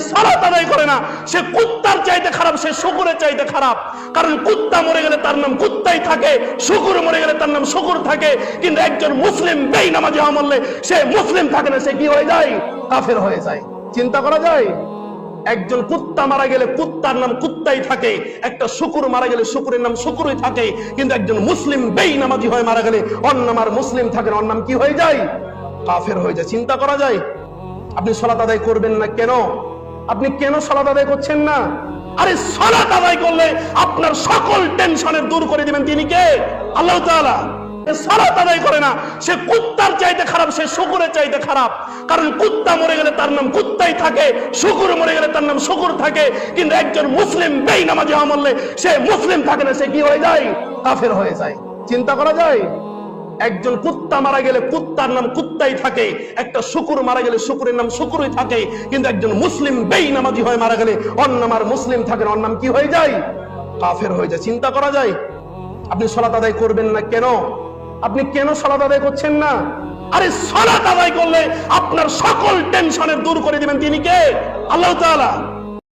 সালাত করে না সে কুত্তার চাইতে খারাপ সে শুকুরের চাইতে খারাপ। কারণ কুত্তা মরে গেলে তার নাম কুত্তাই থাকে শুকুর মরে গেলে তার নাম শুকুর থাকে। কিন্তু একজন মুসলিম বেই নামাজি হওয়া সে মুসলিম থাকে না সে কি হয়ে যায়? কাফের হয়ে যায়। চিন্তা করা যায়? একজন কুত্তা মারা গেলে কুত্তার নাম কুত্তাই থাকে একটা শুকুর মারা গেলে শুকুরের নাম শুকুরই থাকে। কিন্তু একজন মুসলিম বেই নামাজি হয়ে মারা গেলে অন্য আর মুসলিম থাকে না, ওর নাম কি হয়ে যায়? কাফের হয়ে যায়। চিন্তা করা যায়? আপনি সলাত আদায় করবেন না কেন? আপনি কেন সলাত আদায় করছেন না? আরে, সলাত আদায় করলে আপনার সকল টেনশনের দূর করে দিবেন। তিনি কে? আল্লাহ তাআলা। সালাত আদায় করে না। সে কুত্তার চাইতে খারাপ, সে শুকুরের চাইতে খারাপ। কারণ কুত্তা মরে গেলে তার নাম কুত্তাই থাকে, শুকুর মরে গেলে তার নাম শুকুর থাকে। কিন্তু একজন মুসলিম বেই নামাজি মরলে সে মুসলিম থাকে না, সে কি হয়ে যায়? কাফের হয়ে যায়। চিন্তা করা যায়? একজন কুত্তা মারা গেলে কুত্তার নাম কুত্তাই থাকে, একটা শুকুর মারা গেলে শুকুরের নাম শুকুরই থাকে, কিন্তু একজন মুসলিম বেই নামাজি হয়ে মারা গেলে অন্য নাম আর মুসলিম থাকে অন্য নাম কি হয়ে যায়? কাফের হয়ে যায়, চিন্তা করা যায়। আপনি সলাত আদায় করবেন না কেন? আপনি কেন সলাত আদায় করছেন না? আরে সলাত আদায় করলে আপনার সকল টেনশনের দূর করে দিবেন। তিনি কে? আল্লাহ তাআলা।